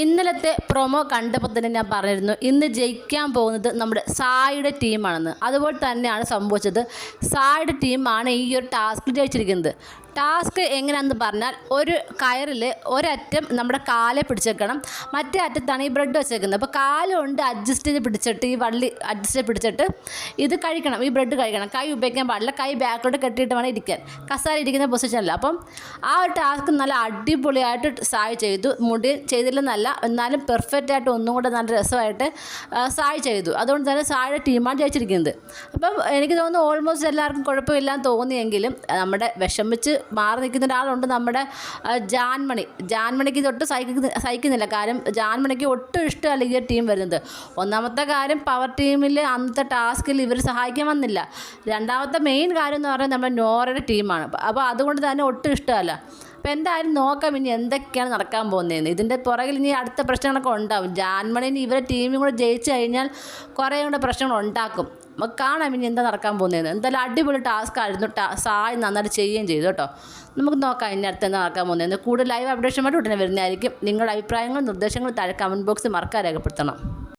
ഇന്നലത്തെ പ്രൊമോ കണ്ടപ്പോൾ തന്നെ ഞാൻ പറഞ്ഞിരുന്നു ഇന്ന് ജയിക്കാൻ പോകുന്നത് നമ്മുടെ സായിയുടെ ടീമാണെന്ന് അതുപോലെ തന്നെയാണ് സംഭവിച്ചത്. സായിയുടെ ടീമാണ് ഈ ഒരു ടാസ്ക് ജയിച്ചിരിക്കുന്നത്. ടാസ്ക് എങ്ങനെയാണെന്ന് പറഞ്ഞാൽ ഒരു കയറിൽ ഒരറ്റം നമ്മുടെ കാലെ പിടിച്ചേക്കണം. മറ്റേ അറ്റത്താണ് ഈ ബ്രെഡ് വെച്ചേക്കുന്നത്. അപ്പോൾ കാലുകൊണ്ട് അഡ്ജസ്റ്റ് ചെയ്ത് പിടിച്ചിട്ട് ഈ വള്ളി അഡ്ജസ്റ്റ് ചെയ്ത് പിടിച്ചിട്ട് ഇത് കഴിക്കണം. ഈ ബ്രെഡ് കഴിക്കണം. കൈ ഉപയോഗിക്കാൻ പാടില്ല. കൈ ബാക്കിലോട്ട് കെട്ടിയിട്ട് വേണം ഇരിക്കാൻ. കസാര ഇരിക്കുന്ന പൊസിഷനല്ല അപ്പം ആ ഒരു ടാസ്ക് നല്ല അടിപൊളിയായിട്ട് സായി ചെയ്തു. മുടി ചെയ്തില്ലെന്നല്ല എന്നാലും പെർഫെക്റ്റ് ആയിട്ട് ഒന്നും കൂടെ നല്ല രസമായിട്ട് സായി ചെയ്തു. അതുകൊണ്ട് തന്നെ സായിയുടെ ടീമാണ് ജയിച്ചിരിക്കുന്നത്. അപ്പം എനിക്ക് തോന്നുന്നു ഓൾമോസ്റ്റ് എല്ലാവർക്കും കുഴപ്പമില്ലാന്ന് തോന്നിയെങ്കിലും നമ്മുടെ വിഷമിച്ച് മാറി നിൽക്കുന്ന ഒരാളുണ്ട് നമ്മുടെ ജാൻമണി. ജാൻമണിക്ക് തൊട്ട് സഹിക്കുന്ന സഹിക്കുന്നില്ല. കാര്യം ജാൻമണിക്ക് ഒട്ടും ഇഷ്ടമല്ല ഈ ടീം വരുന്നത്. ഒന്നാമത്തെ കാര്യം പവർ ടീമിൽ അന്നത്തെ ടാസ്കിൽ ഇവർ സഹായിക്കാൻ വന്നില്ല. രണ്ടാമത്തെ മെയിൻ കാര്യം എന്ന് പറഞ്ഞാൽ നമ്മുടെ നോറയുടെ ടീമാണ് അപ്പോൾ അതുകൊണ്ട് തന്നെ ഒട്ടും ഇഷ്ടമല്ല. അപ്പോൾ എന്തായാലും നോക്കാം ഇനി എന്തൊക്കെയാണ് നടക്കാൻ പോകുന്നതെന്ന്. ഇതിന്റെ പുറകിൽ ഇനി അടുത്ത പ്രശ്നങ്ങളൊക്കെ ഉണ്ടാവും. ജാൻമണിന് ഇവരെ ടീമും കൂടെ ജയിച്ചു കഴിഞ്ഞാൽ കുറേ കൂടെ പ്രശ്നങ്ങൾ ഉണ്ടാക്കും. നമുക്ക് കാണാം ഇനി എന്താ നടക്കാൻ പോകുന്നതെന്ന്. എന്തായാലും അടിപൊളി ടാസ്ക് ആയിരുന്നു. സായി നന്നായിട്ട് ചെയ്യുകയും ചെയ്തു കേട്ടോ. നമുക്ക് നോക്കാം ഇനി അടുത്ത് എന്താ നടക്കാൻ പോകുന്നതെന്ന്. കൂടുതൽ ലൈവ് അപ്ഡേഷനുമായിട്ട് ഉടനെ വരുന്നതായിരിക്കും. നിങ്ങളുടെ അഭിപ്രായങ്ങളും നിർദ്ദേശങ്ങളും താഴെ കമന്റ് ബോക്സിൽ മറക്കാൻ രേഖപ്പെടുത്തണം.